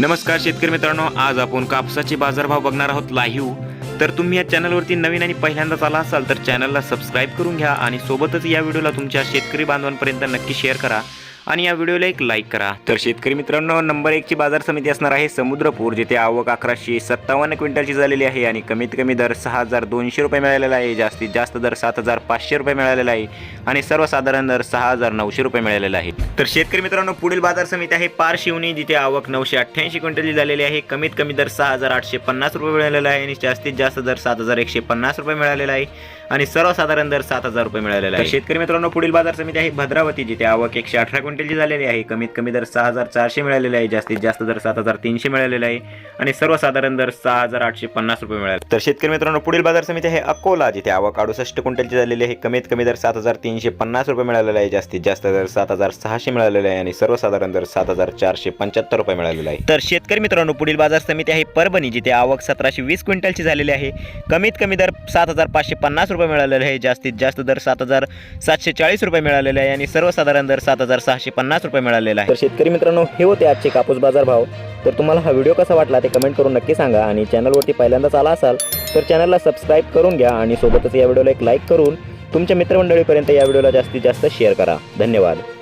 नमस्कार शेतकरी मित्रांनो आज आपण कापसाचे बाजारभाव बघणार आहोत लाईव्ह. तर तुम्ही या चॅनलवरती नवीन आणि पहिल्यांदाच आला असाल तर चॅनलला सबस्क्राईब करून घ्या आणि सोबतच या व्हिडिओला तुमच्या शेतकरी बांधवांपर्यंत नक्की शेअर करा. आणि या व्हिडिओला एक लाईक करा. तर शेतकरी मित्रांनो नंबर एकची बाजार समिती असणार आहे समुद्रपूर जिथे आवक अकराशे सत्तावन्न क्विंटलची झालेली आहे आणि कमीत कमी दर सहा हजार दोनशे रुपये मिळालेला आहे. जास्तीत जास्त दर सात हजार पाचशे रुपये मिळालेला आहे आणि सर्वसाधारण दर सहा हजार नऊशे रुपये मिळालेला आहे. तर शेतकरी मित्रांनो पुढील बाजार समिती आहे पारशिवनी जिथे आवक नऊशे अठ्ठ्याऐंशी क्विंटलची झालेली आहे. कमीत कमी दर सहा हजार आठशे पन्नास रुपये मिळालेला आहे आणि जास्तीत जास्त दर सात हजार एकशे पन्नास रुपये मिळालेला आहे आणि सर्वसाधारण दर सात हजार रुपये मिळालेला आहे. शेतकरी मित्रांनो पुढील बाजार समिती आहे भद्रावती जिथे आवक एकशे अठरा क्विंटलची झालेली आहे. कमीत कमी दर सहा हजार चारशे मिळालेले आहे. जास्तीत जास्त दर सात हजार तीनशे मिळालेला आहे. आणि सर्वसाधारण दर सहा हजार आठशे पन्नास रुपये मिळाले. तर शेतकरी मित्रांनो पुढील बाजार समिती आहे अकोला जिथे आवक अडुसष्ट क्विंटलची झालेली आहे. कमीत कमी दर सात हजार तीनशे पन्नास रुपये मिळालेला आहे. जास्तीत जास्त दर सात हजार सहाशे मिळालेला आहे. आणि सर्वसाधारण दर सात हजार चारशे पंच्याहत्तर रुपये मिळालेला आहे. तर शेतकरी मित्रांनो पुढील बाजार समिती आहे परभणी जिथे आवक सतराशे वीस क्विंटलची झालेली आहे. कमीत कमी दर सात हजार पाचशे पन्नास रुपये मिळालेले आहे. जास्तीत जास्त दर सात हजार सातशे चाळीस रुपये मिळालेले आहे. आणि सर्वसाधारण दर सात हजार सहाशे पन्नास रुपये मिळालेला आहे. तर शेतकरी मित्रांनो हे होते आजचे कापूस बाजार भाव. तर तुम्हाला हा व्हिडिओ कसा वाटला ते कमेंट करून नक्की सांगा आणि चॅनलवरती पहिल्यांदाच आला असाल तर चॅनलला सबस्क्राईब करून घ्या आणि सोबतच या व्हिडिओला एक लाईक करून तुमच्या मित्रमंडळीपर्यंत या व्हिडिओला जास्तीत जास्त शेअर करा. धन्यवाद.